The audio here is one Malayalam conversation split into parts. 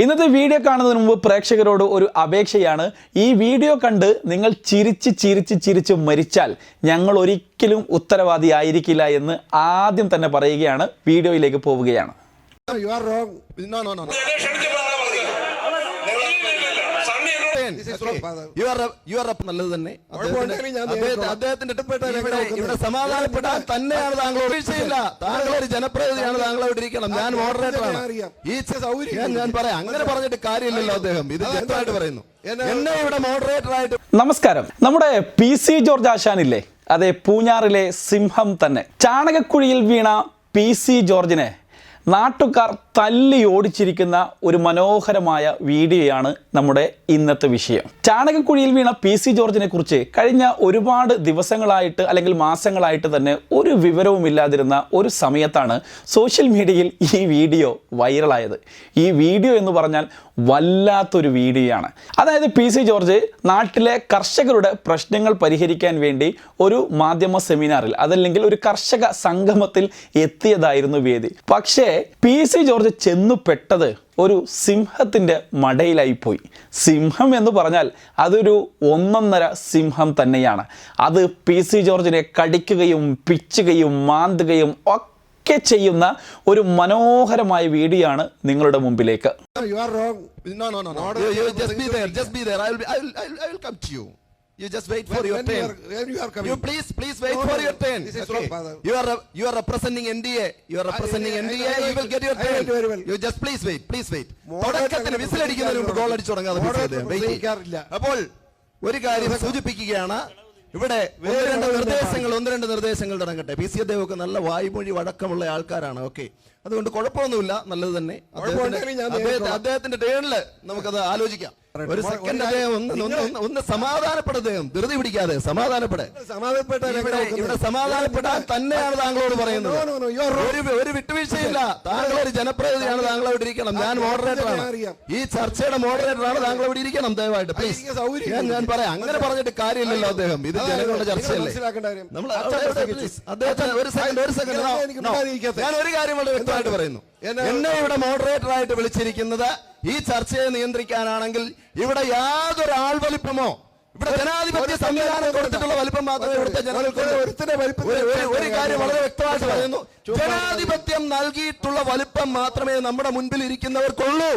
ഇന്നത്തെ വീഡിയോ കാണുന്നതിന് മുമ്പ് പ്രേക്ഷകരോട് ഒരു അപേക്ഷയാണ്. ഈ വീഡിയോ കണ്ട് നിങ്ങൾ ചിരിച്ച് ചിരിച്ച് ചിരിച്ച് മരിച്ചാൽ ഞങ്ങൾ ഒരിക്കലും ഉത്തരവാദി ആയിരിക്കില്ല എന്ന് ആദ്യം തന്നെ പറയുകയാണ്. വീഡിയോയിലേക്ക് പോവുകയാണ്. നല്ലത് തന്നെ. അദ്ദേഹത്തിന്റെ സമാധാനപ്പെടാൻ തന്നെയാണ് താങ്കൾ വീഴ്ചയില്ല താങ്കൾ ഒരു ജനപ്രതിനിധിയാണ് താങ്കൾ ഇവിടെ ഇരിക്കണം. ഞാൻ മോഡറേറ്ററാണ് മോഡറേറ്റർ ആണ്. ഞാൻ ഈ സൗകര്യം ഞാൻ പറയാം. അങ്ങനെ പറഞ്ഞിട്ട് കാര്യമില്ലല്ലോ അദ്ദേഹം. ഇത്? ജനമായിട്ട് പറയുന്നു. എന്നെ- എന്നെ ഇവിടെ മോഡറേറ്റർ ആയിട്ട് നമസ്കാരം. നമ്മുടെ പി സി ജോർജ് ആശാനില്ലേ? അതെ പൂഞ്ഞാറിലെ സിംഹം തന്നെ. ചാണകക്കുഴിയിൽ വീണ പി സി ജോർജിനെ നാട്ടുകാർ തല്ലി ഓടിച്ചിരിക്കുന്ന ഒരു മനോഹരമായ വീഡിയോയാണ് നമ്മുടെ ഇന്നത്തെ വിഷയം. ചാണകക്കുഴിയിൽ വീണ പി സി ജോർജിനെ കുറിച്ച് കഴിഞ്ഞ ഒരുപാട് ദിവസങ്ങളായിട്ട് അല്ലെങ്കിൽ മാസങ്ങളായിട്ട് തന്നെ ഒരു വിവരവും ഇല്ലാതിരുന്ന ഒരു സമയത്താണ് സോഷ്യൽ മീഡിയയിൽ ഈ വീഡിയോ വൈറലായത്. ഈ വീഡിയോ എന്ന് പറഞ്ഞാൽ വല്ലാത്തൊരു വീഡിയോയാണ്. അതായത് പി സി ജോർജ് നാട്ടിലെ കർഷകരുടെ പ്രശ്നങ്ങൾ പരിഹരിക്കാൻ വേണ്ടി ഒരു മാധ്യമ സെമിനാറിൽ അതല്ലെങ്കിൽ ഒരു കർഷക സംഗമത്തിൽ എത്തിയതായിരുന്നു വേദി. പക്ഷേ പി സി ജോർജ് ചെന്നു പെട്ടത് ഒരു സിംഹത്തിന്റെ മടയിലായി പോയി സിംഹം എന്ന് പറഞ്ഞാൽ അതൊരു ഒന്നൊന്നര സിംഹം തന്നെയാണ്. അത് പി സി ജോർജിനെ കടിക്കുകയും പിച്ചുകയും മാന്തുകയും ഒക്കെ ചെയ്യുന്ന ഒരു മനോഹരമായ വീഡിയോ ആണ് നിങ്ങളുടെ മുമ്പിലേക്ക്. No, you just wait when, I I I I for your when you are- when you are coming. you please please wait No, for no, your turn this is okay? wrong, father. you are you are representing NDA you are representing I- I- NDA I- you will get your I turn very well. you just please wait please wait തുടക്കത്തിന് വിസിലടിക്കുന്നതിന് മുമ്പ് ഗോൾ അടിച്ചു തുടങ്ങാതെ അദ്ദേഹം. അപ്പോൾ ഒരു കാര്യം സൂചിപ്പിക്കുകയാണ് ഇവിടെ ഒന്ന് രണ്ട് നിർദ്ദേശങ്ങൾ ഒന്ന് രണ്ട് നിർദ്ദേശങ്ങൾ തുടങ്ങട്ടെ പി സി അദ്ദേഹമൊക്കെ നല്ല വായ്മൊഴി വഴക്കമുള്ള ആൾക്കാരാണ് ഓക്കെ അതുകൊണ്ട് കുഴപ്പമൊന്നുമില്ല നല്ലത് തന്നെ. അദ്ദേഹത്തിന്റെ ടേണിൽ നമുക്കത് ആലോചിക്കാം ഒരു സെക്കൻഡ് ഒന്ന് ഒന്ന് സമാധാനപ്പെടെ അദ്ദേഹം. ധൃതി പിടിക്കാതെ സമാധാനപ്പെടെ. ഇവിടെ സമാധാനപ്പെടാൻ തന്നെയാണ് താങ്കളോട് പറയുന്നത്. ഒരു ഒരു വിട്ടുവീഴ്ചയില്ല. താങ്കൾ ഒരു ജനപ്രതിനിധിയാണ് താങ്കൾ അവിടെ ഇരിക്കണം. ഞാൻ മോഡറേറ്ററാണ് ഈ ചർച്ചയുടെ മോഡറേറ്ററാണ് താങ്കൾ അവിടെ ഇരിക്കണം ദയവായിട്ട്. പ്ലീസ് ഞാൻ ഞാൻ പറയാം. അങ്ങനെ പറഞ്ഞിട്ട് കാര്യമില്ലല്ലോ അദ്ദേഹം. ഇത് ജനങ്ങളുടെ ചർച്ചയല്ലേ? നമ്മൾ അദ്ദേഹത്തിന് ഒരു സെക്കൻഡ് ഒരു സെക്കൻഡ്. ഞാൻ ഒരു കാര്യം വളരെ വ്യക്തമായിട്ട് പറയുന്നു. എന്നെ- ഇവിടെ മോഡറേറ്റർ ആയിട്ട് വിളിച്ചിരിക്കുന്നത് ഈ ചർച്ചയെ നിയന്ത്രിക്കാനാണെങ്കിൽ ഇവിടെ യാതൊരു ആൾവലിപ്പമോ? ഇവിടെ ജനാധിപത്യ സംവിധാനം കൊടുത്തിട്ടുള്ള വലിപ്പം മാത്രമേ ഇവിടുത്തെ ഒരു കാര്യം വളരെ വ്യക്തമായിട്ട് പറയുന്നു. ജനാധിപത്യം നൽകിയിട്ടുള്ള വലിപ്പം മാത്രമേ നമ്മുടെ മുൻപിൽ ഇരിക്കുന്നവർക്കുള്ളൂ.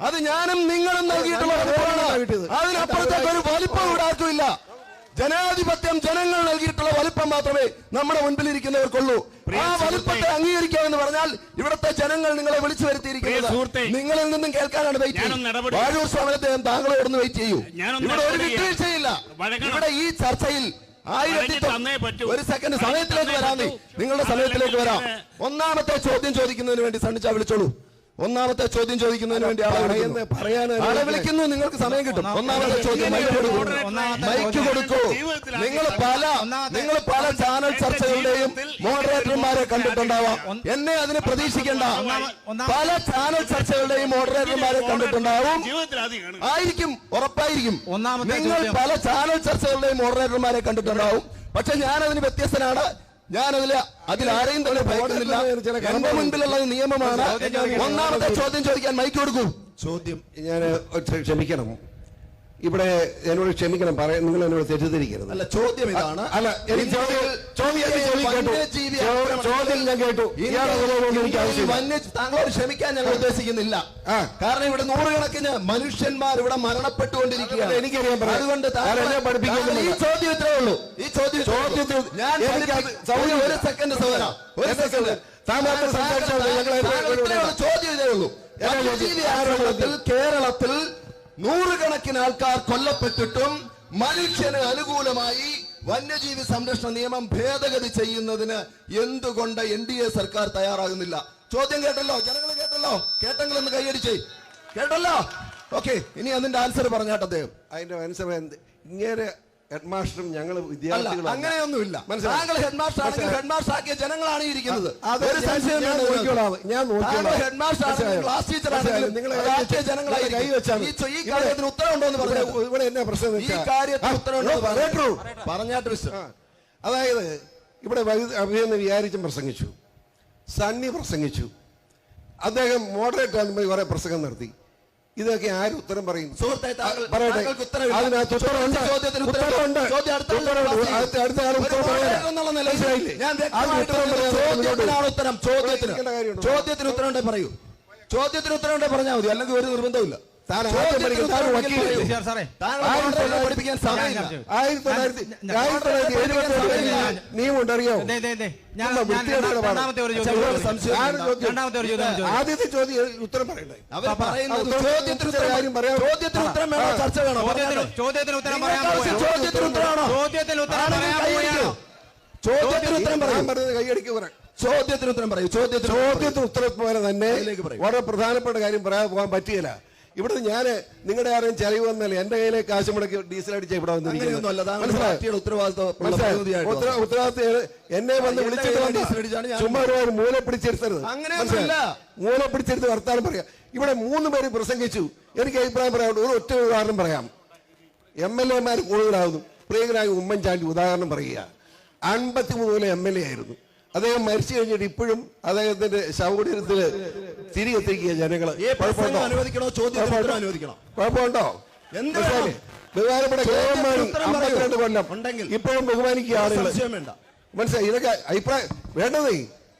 അത് ഞാനും നിങ്ങളും നൽകിയിട്ടുള്ള വലിപ്പമാണ് അതിനപ്പുറത്തേക്ക് ഒരു വലിപ്പം ഇവിടെ ആർക്കുമില്ല ജനാധിപത്യം ജനങ്ങൾ നൽകിയിട്ടുള്ള വലുപ്പം മാത്രമേ നമ്മുടെ മുൻപിൽ ഇരിക്കുന്നവർക്കുള്ളൂ ആ വലിപ്പത്തെ അംഗീകരിക്കാമെന്ന് പറഞ്ഞാൽ ഇവിടുത്തെ ജനങ്ങൾ നിങ്ങളെ വിളിച്ചു വരുത്തിയിരിക്കുന്നത് നിങ്ങളിൽ നിന്നും കേൾക്കാനാണ് വെയിറ്റ് ഇടപെടട്ടെ. വാഴൂർ സ്വാമി അദ്ദേഹം താങ്കളെ ഇവിടുന്ന് വെയിറ്റ് ചെയ്യൂ. ഇവിടെ ഒരു. വിട്ടുവീഴ്ചയില്ല. ഇവിടെ ഈ ചർച്ചയിൽ ആയിരത്തി ഒരു സെക്കൻഡ് സമയത്തിലേക്ക് വരാമേ വരാം നിങ്ങളുടെ സമയത്തിലേക്ക് വരാം. ഒന്നാമത്തെ ചോദ്യം ചോദിക്കുന്നതിന് വേണ്ടി സണ്ണിച്ച വിളിച്ചോളൂ. ഒന്നാമത്തെ ചോദ്യം ചോദിക്കുന്നതിന് വേണ്ടി ആളെ വിളിക്കുന്നു. പറയാൻ ആളെ വിളിക്കുന്നു നിങ്ങൾക്ക് സമയം കിട്ടും. ഒന്നാമത്തെ ചോദ്യം മൈക്ക് കൊടുക്കൂ. മൈക്ക് നിങ്ങൾ പല നിങ്ങൾ പല ചാനൽ ചർച്ചകളുടെയും മോഡറേറ്റർമാരെ കണ്ടിട്ടുണ്ടാവാം. എന്നെ അതിന് പ്രതീക്ഷിക്കേണ്ട. പല ചാനൽ ചർച്ചകളുടെയും മോഡറേറ്റർമാരെ കണ്ടിട്ടുണ്ടാവും. ആയിരിക്കും ഉറപ്പായിരിക്കും. നിങ്ങൾ പല ചാനൽ ചർച്ചകളുടെയും മോഡറേറ്റർമാരെ കണ്ടിട്ടുണ്ടാവും. പക്ഷെ ഞാൻ അതിന് വ്യത്യസ്തനാണ്. ഞാൻ അതിൽ ആരെയും തന്നെ ഭയക്കുന്നില്ല. എന്റെ മുൻപിലുള്ളത് നിയമമാണ് ഒന്നാമത്തെ ചോദ്യം ചോദിക്കാൻ മൈക്ക് കൊടുക്കൂ. ചോദ്യം ഞാൻ ക്ഷമിക്കണം. ഇവിടെ എന്നോട് ക്ഷമിക്കണം പറയാൻ നിങ്ങൾ എന്നോട് തെറ്റിദ്ധരിക്കരുത്. അല്ല ചോദ്യം ഇതാണ്. അല്ല എനിക്ക് ചോദ്യം ചോദ്യം ഞാൻ കേട്ടു. താങ്കളോട് ക്ഷമിക്കാൻ ഞങ്ങൾ ഉദ്ദേശിക്കുന്നില്ല. കാരണം ഇവിടെ നൂറുകണക്കിന് മനുഷ്യന്മാർ ഇവിടെ മരണപ്പെട്ടുകൊണ്ടിരിക്കുകയാണ്. എനിക്കറിയാൻ. അതുകൊണ്ട് ഈ ചോദ്യം ഇത്രേ ഉള്ളൂ. ഈ ചോദ്യം ചോദ്യത്തിൽ ഞാൻ. ഒരു സെക്കൻഡ് സഹോദര. ഒരു സെക്കൻഡ്. ചോദ്യം ഇതേ ഉള്ളൂ. ചോദ്യം? കേരളത്തിൽ നൂറുകണക്കിന് ആൾക്കാർ കൊല്ലപ്പെട്ടിട്ടും മനുഷ്യന് അനുകൂലമായി വന്യജീവി സംരക്ഷണ നിയമം ഭേദഗതി ചെയ്യുന്നതിന് എന്തുകൊണ്ട് എൻ ഡി എ സർക്കാർ തയ്യാറാകുന്നില്ല? ചോദ്യം കേട്ടല്ലോ? ജനങ്ങൾ കേട്ടല്ലോ? കേട്ടെങ്കിൽ ഒന്ന് കൈയടിച്ചേ. കേട്ടല്ലോ? ഓക്കെ ഇനി അതിന്റെ ആൻസർ പറഞ്ഞാട്ടെ അദ്ദേഹം. അതിന്റെ ആൻസർ ഇങ്ങനെ ഹെഡ് മാസ്റ്ററും ഞങ്ങൾ വിദ്യാർത്ഥികളും അങ്ങനെയൊന്നുമില്ല. താങ്കൾ ഹെഡ് മാസ്റ്റർ ആണെങ്കിൽ ഹെഡ് മാസ്റ്റർ ആക്കിയ ജനങ്ങളാണ് ഇരിക്കുന്നത്. ഞാൻ- ഹെഡ് മാസ്റ്റർ ക്ലാസ് ടീച്ചർ? ആണെങ്കിലും. കൈ വെച്ചാണ്. ഈ കാര്യത്തിന് ഉത്തരവുണ്ടോ എന്ന് ഇവിടെ പറഞ്ഞു ഇവിടെ എന്നാ പ്രശ്നം ഈ കാര്യത്തിന് ഉത്തരവുണ്ടോ പറഞ്ഞാട്ട് അതായത് ഇവിടെ അഭിനന്ദ വിചാരിച്ചും പ്രസംഗിച്ചു. സണ്ണി പ്രസംഗിച്ചു. അദ്ദേഹം മോഡറേറ്റ് ആകുമ്പോൾ കുറെ പ്രസംഗം നടത്തി. ഇതൊക്കെ ആര് ഉത്തരം പറയും. ചോദ്യത്തിന് ഉത്തരം- പറയാം ചോദ്യത്തിന് ഉത്തരം. ഉണ്ടെ പറയൂ. ചോദ്യത്തിന് ഉത്തരം ഉണ്ടെ പറഞ്ഞാൽ മതി. അല്ലെങ്കിൽ ഒരു നിർബന്ധമില്ല താൻ ആദ്യം ചോദ്യത്തിന് പഠിക്കും, താൻ ഉത്തരം വക്കീലല്ലേ? ആയിരത്തി തൊള്ളായിരത്തി ആയിരത്തി തൊള്ളായിരത്തി ആയിരത്തി തൊള്ളായിരത്തി എഴുപത്തി. ആദ്യത്തെ ചോദ്യം ഉത്തരം പറയണ്ടേ? ചോദ്യത്തിന് ഉത്തരം പറയാൻ പറഞ്ഞത് കൈയടിക്ക് പറയാം ചോദ്യത്തിന് ഉത്തരം പറയും. ചോദ്യത്തിന്. ചോദ്യത്തിന് ഉത്തരം പോലെ തന്നെ. വളരെ പ്രധാനപ്പെട്ട കാര്യം പറയാൻ പോകാൻ പറ്റിയില്ല ഇവിടെ ഞാൻ നിങ്ങളുടെ ആരെയും ചെലവ് വന്നല്ലേ എന്റെ കയ്യിലെ കാശ് മുടക്കി ഡീസൽ അടിച്ച ഇവിടെ ഉത്തരവാദിത്വം എന്നെ വന്ന് വിളിച്ചിട്ട് ചുമ്മാ മൂല പിടിച്ചെടുത്തരുത്? മൂല പിടിച്ചെടുത്ത് വർത്താനം പറയാം. ഇവിടെ മൂന്ന് പേര് പ്രസംഗിച്ചു. എനിക്ക് അഭിപ്രായം പറയാം. ഒരു ഒറ്റ ഉദാഹരണം പറയാം. എം എൽ എമാർ കൂടുതലാകുന്നു പ്രിയങ്കരായ ഉമ്മൻചാണ്ടി ഉദാഹരണം പറയുക. അൻപത്തി മൂന്നിലെ എം എൽ എ ആയിരുന്നു. അദ്ദേഹം മരിച്ചു കഴിഞ്ഞിട്ട് ഇപ്പോഴും അദ്ദേഹത്തിന്റെ ശവകുടീരത്തിൽ തിരികെത്തിക്കുക കുഴപ്പമുണ്ടോ? അനുവദിക്കണോ ചോദ്യത്തിന് അനുവദിക്കണം കുഴപ്പമുണ്ടോ? ബഹുമാനപ്പെട്ട. അമ്പത്തിരണ്ട് കൊല്ലം. ഇപ്പോഴും ബഹുമാനിക്കുക ആളുകൾ മനസ്സിലായി ഇതൊക്കെ അഭിപ്രായം വേണ്ടതേ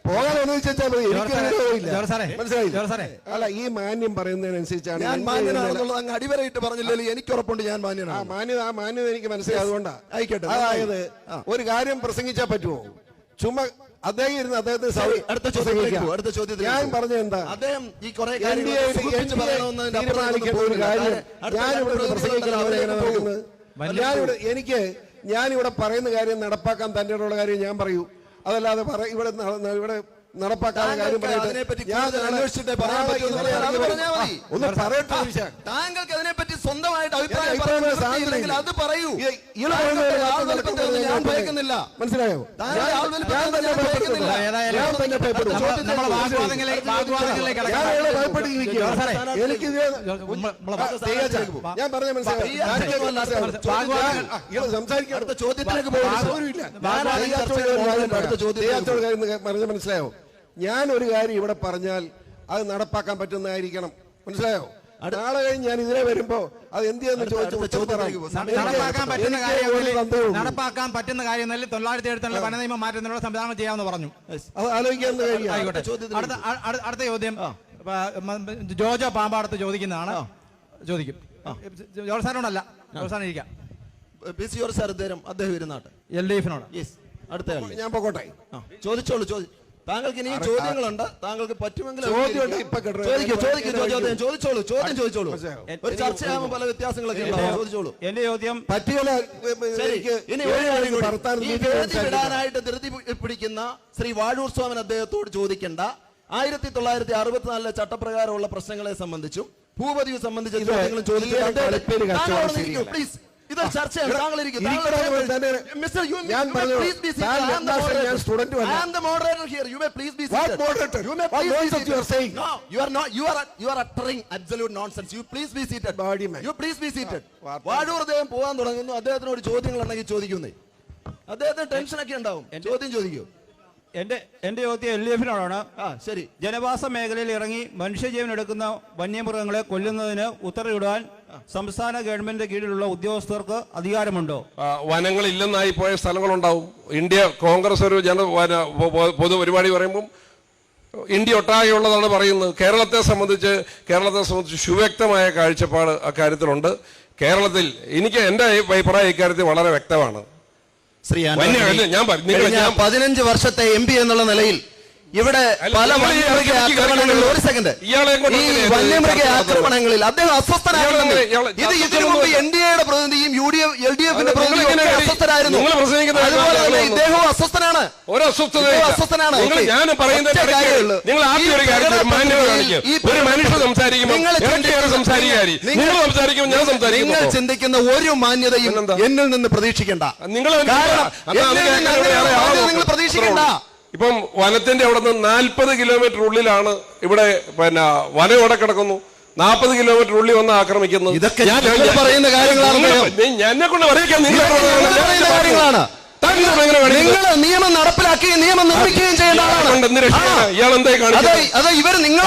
പോകാൻ അനുവദിച്ചാൽ മതി എനിക്ക്. അല്ല ഈ മാന്യം പറയുന്നതിനനുസരിച്ചാണ് ഞാൻ മാന്യനാണെന്നുള്ളത് അങ്ങ് അടിവരയിട്ട് പറഞ്ഞില്ലല്ലോ എനിക്ക് ഉറപ്പുണ്ട് ഞാൻ ആ മാന്യനാണ് മാന്യത ആ മാന്യത എനിക്ക് മനസ്സിലായി അതുകൊണ്ടാ ആയിക്കോട്ടെ, അതായത് ഒരു കാര്യം പ്രസംഗിച്ചാൽ പറ്റുമോ ചുമ്മാ അദ്ദേഹം ഇരുന്ന് അദ്ദേഹത്തിന് സൗ- അടുത്ത ചോദ്യത്തിലേക്ക്. പോ, അടുത്ത ചോദ്യത്തിലേക്ക് ഞാൻ പോ. പറഞ്ഞത് എന്താ അദ്ദേഹം ഈ കുറെ കാര്യങ്ങൾ സുഖിപ്പിച്ച് പറയണമെന്നതിന്റെ തീരുമാനിക്കേണ്ട ഒരു കാര്യം അടുത്ത ഞാനിവിടെ കാര്യം പ്രസംഗിക്കുന്ന പ്രതിനിധികളുടെ അവരെ എങ്ങനെ പോകും. നടക്കുന്നത് ഞാനിവിടെ എനിക്ക് ഞാനിവിടെ പറയുന്ന കാര്യം നടപ്പാക്കാൻ തന്റെ ഉള്ള കാര്യം ഞാൻ പറയൂ അതല്ലാതെ പറ ഇവിടെ ഇവിടെ നടപ്പാക്കാതെ കാര്യം ഒന്ന് പറയട്ടെ. താങ്കൾക്ക് അതിനെപ്പറ്റി സ്വന്തമായിട്ട് അഭിപ്രായം അത് പറയൂ. ഞാൻ ഭയക്കുന്നില്ല. മനസ്സിലായോ. എനിക്ക്. ഞാൻ പറഞ്ഞ മനസ്സിലായോ? സംസാരിക്കാൻ അടുത്ത ചോദ്യത്തിലേക്ക് കാര്യം അടുത്ത ചോദ്യം പറഞ്ഞ മനസ്സിലായോ ഞാൻ ഒരു കാര്യം ഇവിടെ പറഞ്ഞാൽ അത് നടപ്പാക്കാൻ പറ്റുന്നതായിരിക്കണം. മനസ്സിലായോ? നാളെ കഴിഞ്ഞ് ഞാൻ ഇതിനെ വരുമ്പോ അത് എന്ത് ചെയ്യുന്നു ചോദിച്ചു നടപ്പാക്കാൻ പറ്റുന്ന കാര്യം തൊള്ളായിരത്തി എഴുപത്തിരണ്ട് വന നിയമം മാറ്റുന്നതിനുള്ള സംവിധാനം ചെയ്യാമെന്ന് പറഞ്ഞു. അത് ആലോചിക്കാവുന്ന ആയിക്കോട്ടെ അടുത്ത ചോദ്യം. ജോജോ പാമ്പാടത്ത് ചോദിക്കുന്നതാണ്. ചോദിക്കും. ജോർജ് സാറിനോടല്ല. ജോർജ് സാറിന് ഇരിക്കാം. പി സി ജോർജ് സാർ അദ്ദേഹം അദ്ദേഹം ഇരുന്നാട്ടെ. L D എഫിനോട്. അടുത്ത. ഞാൻ പോകട്ടെ. ചോദിച്ചോളൂ ചോദി താങ്കൾക്ക് ഇനിയും ചോദ്യങ്ങളുണ്ട്. താങ്കൾക്ക് പറ്റുമെങ്കിൽ ചോദ്യമുണ്ട് ഇപ്പൊ ചോദിക്കൂ ചോദിക്കൂ എന്നെ ചോദിച്ചോളൂ ചോദ്യം ചോദിച്ചോളൂ. ഒരു ചർച്ചയാകുമ്പോൾ പല വ്യത്യാസങ്ങളൊക്കെ ഉണ്ടാവും. ചോദിച്ചോളൂ. എന്റെ ചോദ്യം. വിടാനായിട്ട് ധൃതി പിടിക്കുന്ന ശ്രീ വാഴൂർ സ്വാമൻ അദ്ദേഹത്തോട് ചോദിക്കേണ്ട. ആയിരത്തി തൊള്ളായിരത്തി അറുപത്തിനാലിലെ ചട്ടപ്രകാരമുള്ള പ്രശ്നങ്ങളെ സംബന്ധിച്ചും ഭൂപതിയെ സംബന്ധിച്ച ചോദ്യങ്ങളും ചോദിക്കാൻ ഈ പോകാൻ തുടങ്ങുന്നു. അദ്ദേഹത്തിനോട് ചോദ്യങ്ങൾ ഉണ്ടെങ്കിൽ ചോദിക്കുന്നേ. അദ്ദേഹത്തിന് ടെൻഷൻ ഉണ്ടാവും ചോദ്യം ചോദിക്കൂ. എന്റെ എന്റെ ചോദ്യം എൽ ഡി എഫിനോടാണ് ശരി. ജനവാസ മേഖലയിൽ ഇറങ്ങി മനുഷ്യജീവൻ എടുക്കുന്ന വന്യമൃഗങ്ങളെ കൊല്ലുന്നതിന് ഉത്തരവിടാൻ സംസ്ഥാന ഗവൺമെന്റിന്റെ കീഴിലുള്ള ഉദ്യോഗസ്ഥർക്ക് അധികാരമുണ്ടോ? വനങ്ങൾ ഇല്ലെന്നായി പോയ സ്ഥലങ്ങളുണ്ടാവും. ഇന്ത്യ കോൺഗ്രസ് ഒരു ജന പൊതുപരിപാടി പറയുമ്പം ഇന്ത്യ ഒട്ടാകെയുള്ളതാണ് പറയുന്നത്. കേരളത്തെ സംബന്ധിച്ച് കേരളത്തെ സംബന്ധിച്ച് സുവ്യക്തമായ കാഴ്ചപ്പാട് അക്കാര്യത്തിലുണ്ട്. കേരളത്തിൽ എനിക്ക് എന്റെ അഭിപ്രായം ഇക്കാര്യത്തിൽ വളരെ വ്യക്തമാണ്. ശ്രീ ഞാൻ പതിനഞ്ച് വർഷത്തെ എം പി എന്നുള്ള നിലയിൽ ഇവിടെ പല വന്യമൃഗ ആക്രമണങ്ങളിൽ ഒരു സെക്കൻഡ് ഈ വന്യമൃഗ ആക്രമണങ്ങളിൽ അദ്ദേഹം അസ്വസ്ഥനായിരുന്നു. ഇത് ഇതിനു മുമ്പ് എൻ ഡി എയുടെ പ്രതിനിധിയും U D F L D എഫിന്റെ പ്രതിനിധിയും നിങ്ങൾ അസ്വസ്ഥരായിരുന്നു അതുപോലെ തന്നെ ഇദ്ദേഹവും അസ്വസ്ഥനാണ്. അസ്വസ്ഥനാണ്. നിങ്ങൾ ഞാൻ പറയുന്നത് നിങ്ങൾ ആദ്യം ഒരു കാര്യം മനുഷ്യൻ സംസാരിക്കുമ്പോൾ നിങ്ങൾ ഞാൻ നിങ്ങൾ ചിന്തിക്കുന്ന ഒരു മാന്യതയും എന്നിൽ നിന്ന് പ്രതീക്ഷിക്കേണ്ട. നിങ്ങൾ നിങ്ങൾ പ്രതീക്ഷിക്കണ്ട. ഇപ്പം വനത്തിന്റെ അവിടെ നിന്ന് നാൽപ്പത് കിലോമീറ്റർ ഉള്ളിലാണ് ഇവിടെ പിന്നെ വനം ഇവിടെ കിടക്കുന്നു. നാൽപ്പത് കിലോമീറ്റർ ഉള്ളിൽ വന്ന് ആക്രമിക്കുന്നു ഇതൊക്കെ ഞാൻ- പറയുന്ന കാര്യങ്ങളാണ് എന്നെ കൊണ്ട് പറയിക്കാൻ നിങ്ങൾ പറയുന്ന കാര്യങ്ങളാണ്. നിങ്ങൾ നിയമം നടപ്പിലാക്കുകയും നിയമം നിർമ്മിക്കുകയും ചെയ്യേണ്ട ആളാണ്? അതെ ഇവർ നിങ്ങൾ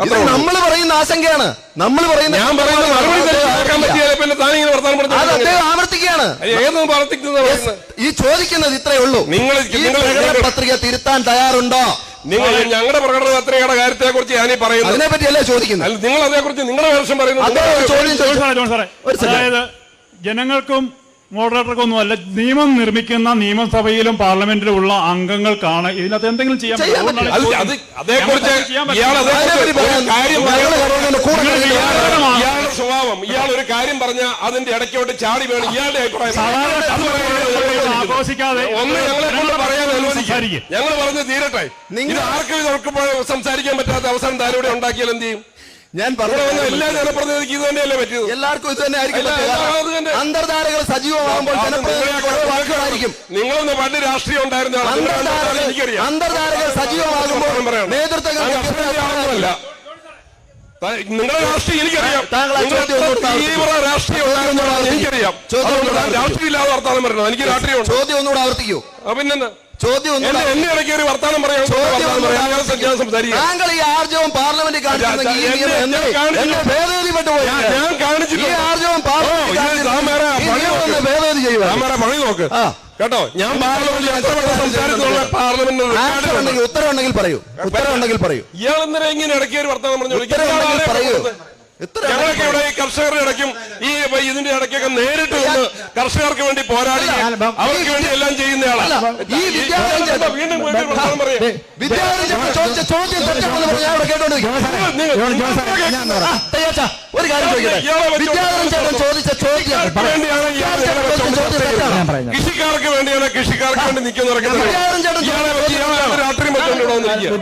പറയുന്ന നമ്മൾ പറയുന്ന ആശങ്കയാണ്. നമ്മൾ പറയുന്ന ഞാൻ പറയുന്നത് മറുപടി പറയുന്നത്? ഈ ചോദിക്കുന്നത് ഇത്രയേ ഉള്ളൂ. നിങ്ങൾ- ഈ പത്രിക തിരുത്താൻ തയ്യാറുണ്ടോ? നിങ്ങൾ ഞങ്ങളുടെ പ്രകടന പത്രികയുടെ കാര്യത്തെ കുറിച്ച് ഞാനീ പറയുന്നത്. അതിനെ പറ്റിയല്ലേ ചോദിക്കുന്നത്? അല്ല നിങ്ങൾ അതേക്കുറിച്ച് നിങ്ങളുടെ വേഷം പറയുന്നത്. അതായത് ജനങ്ങൾക്കും മോഡറേറ്റർക്കും അല്ല നിയമം നിർമ്മിക്കുന്ന നിയമസഭയിലും പാർലമെന്റിലും ഉള്ള അംഗങ്ങൾക്കാണ് ഇതിനകത്ത് എന്തെങ്കിലും ചെയ്യാൻ സ്വഭാവം. ഇയാൾ ഒരു കാര്യം പറഞ്ഞ അതിന്റെ ഇടയ്ക്കോട്ട് ചാടി വേണം ഇയാളുടെ അഭിപ്രായം ആഘോഷിക്കാതെ ഒന്ന് ഞങ്ങളെ കൊണ്ട് പറയാൻ അനുവദിക്കും. ഞങ്ങൾ പറഞ്ഞ് തീരട്ടെ. നിങ്ങൾ- ആർക്കും സംസാരിക്കാൻ പറ്റാത്ത അവസരം താരോടെ ഉണ്ടാക്കിയാൽ എന്ത് ചെയ്യും? ഞാൻ പറഞ്ഞു എല്ലാ ജനപ്രതിനിധിക്കും ഇത് തന്നെയല്ലേ പറ്റിയത്? എല്ലാവർക്കും ഇത് തന്നെ ആയിരിക്കും. അന്തർധാരകൾ സജീവമാകുമ്പോൾ വാക്കുകളായിരിക്കും. നിങ്ങളൊന്ന് പണ്ട് രാഷ്ട്രീയം ഉണ്ടായിരുന്ന അന്തർധാരകൾ സജീവമാകുമ്പോൾ. നേതൃത്വങ്ങൾ നിങ്ങളുടെ രാഷ്ട്രീയം എനിക്കറിയാം. തീവ്ര രാഷ്ട്രീയം ഉണ്ടായിരുന്നതാണ് എനിക്കറിയാം. രാഷ്ട്രീയം ഇല്ലാതെ വർത്താനം പറയണം. എനിക്ക് രാഷ്ട്രീയം ചോദ്യം ഒന്നുകൂടെ ആവർത്തിക്കൂ. പിന്നെന്താ? ചോദ്യം എന്നെ ഇടയ്ക്ക് ഒരു വർത്താനം പറയാം താങ്കൾ ഈ ആർജവം പാർലമെന്റിൽ ഞാൻ കാണിച്ചില്ല. ആർജവം. ഭേദഗതി ചെയ്യുക പണി നോക്ക്. കേട്ടോ? ഞാൻ പാർലമെന്റിൽ ഉത്തരവുണ്ടെങ്കിൽ പറയൂ. ഉത്തരവുണ്ടെങ്കിൽ പറയൂ. ഇയാൾ എന്തിനാ ഇങ്ങനെ ഇടയ്ക്ക് ഒരു വർത്തമാനം പറഞ്ഞു പറയൂ. ഞങ്ങളൊക്കെ ഇവിടെ ഈ കർഷകരുടെ ഇടയ്ക്കും ഈ ഇതിന്റെ ഇടയ്ക്കൊക്കെ നേരിട്ട് വന്ന് കർഷകർക്ക് വേണ്ടി പോരാടി. അവർക്ക് വേണ്ടി എല്ലാം ചെയ്യുന്നയാളാണ് ഈ വീണ്ടും ഒരു കാര്യം ചോദിക്കട്ടെ? കൃഷിക്കാർക്ക് വേണ്ടിയാണ് കൃഷിക്കാർക്ക് വേണ്ടി നിൽക്കുന്നവരൊക്കെ രാത്രി മറ്റൊന്നും ഇവിടെ വന്നിരിക്കുക.